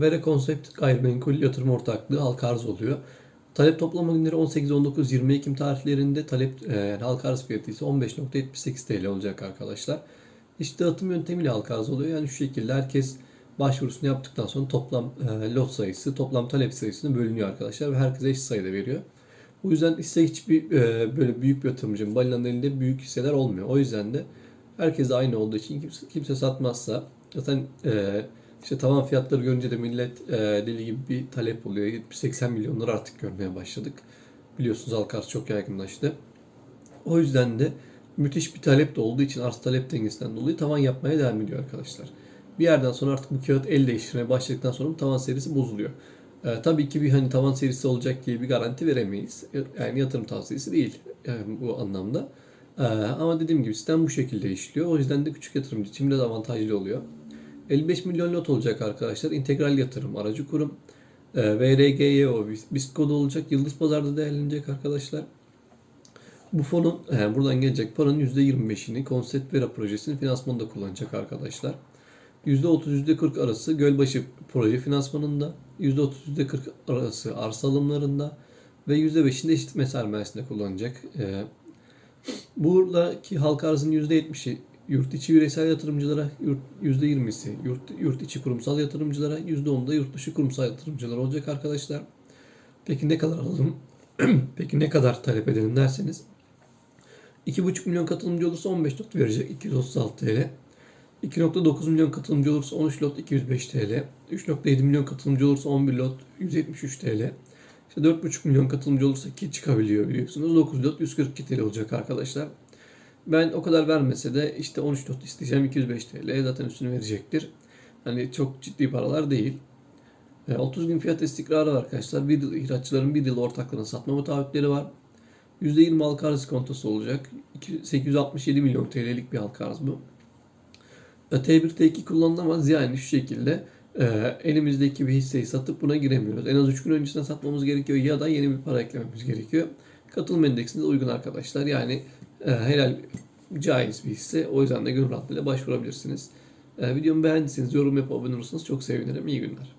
Vere Konsept Gayrimenkul Yatırım Ortaklığı halka arz oluyor. Talep toplama günleri 18, 19, 20 Ekim tarihlerinde talep e, halka arz fiyatı ise 15.78 TL olacak arkadaşlar. İşte dağıtım yöntemiyle halka arz oluyor. Yani şu şekilde herkes başvurusunu yaptıktan sonra toplam e, lot sayısı, toplam talep sayısını bölünüyor arkadaşlar ve herkese eşit sayıda veriyor. Bu yüzden ise hiçbir e, böyle büyük bir yatırımcının balinanın elinde büyük hisseler olmuyor. O yüzden de herkes aynı olduğu için kimse, kimse satmazsa zaten e, işte tavan fiyatları görünce de millet e, deli gibi bir talep oluyor. 70-80 milyonları artık görmeye başladık. Biliyorsunuz halka arz çok yaygınlaştı. O yüzden de müthiş bir talep de olduğu için arz talep dengesinden dolayı tavan yapmaya devam ediyor arkadaşlar. Bir yerden sonra artık bu kağıt el değiştirmeye başladıktan sonra bu tavan serisi bozuluyor. Ee, tabii ki bir hani tavan serisi olacak diye bir garanti veremeyiz. Yani yatırım tavsiyesi değil yani bu anlamda. Ee, ama dediğim gibi sistem bu şekilde işliyor. O yüzden de küçük yatırımcı için biraz avantajlı oluyor. 55 milyon lot olacak arkadaşlar. İntegral yatırım aracı kurum. Ee, VRGYO BIST kodu olacak. Yıldız Pazar'da değerlenecek arkadaşlar. Bu fonun yani buradan gelecek paranın %25'ini konsept vera projesinin finansmanında kullanacak arkadaşlar. %30 %40 arası Gölbaşı proje finansmanında, %30 %40 arası arsa alımlarında ve %5'inde eşitme sermayesinde kullanacak. Ee, buradaki halka arzın %70'i yurt içi bireysel yatırımcılara, yurt, %20'si yurt, yurt içi kurumsal yatırımcılara, %10'da yurt dışı kurumsal yatırımcılar olacak arkadaşlar. Peki ne kadar alalım? Peki ne kadar talep edelim derseniz 2,5 milyon katılımcı olursa 15 lot verecek 236 TL. 2.9 milyon katılımcı olursa 13 lot 205 TL. 3.7 milyon katılımcı olursa 11 lot 173 TL. İşte 4.5 milyon katılımcı olursa ki çıkabiliyor biliyorsunuz. 9 lot 142 TL olacak arkadaşlar. Ben o kadar vermese de işte 13 lot isteyeceğim 205 TL zaten üstünü verecektir. Hani çok ciddi paralar değil. E, 30 gün fiyat istikrarı var arkadaşlar. Bir yıl ihraççıların bir yıl ortaklığına satma mutabikleri var. %20 halka arz kontosu olacak. 867 milyon TL'lik bir halka arz bu. E, T1 T2 kullanılamaz yani şu şekilde e, elimizdeki bir hisseyi satıp buna giremiyoruz. En az 3 gün öncesinde satmamız gerekiyor ya da yeni bir para eklememiz gerekiyor. Katılım endeksinde uygun arkadaşlar. Yani e, helal caiz bir hisse. O yüzden de gönül rahatlığıyla başvurabilirsiniz. E, videomu beğendiyseniz yorum yapıp abone olursanız çok sevinirim. İyi günler.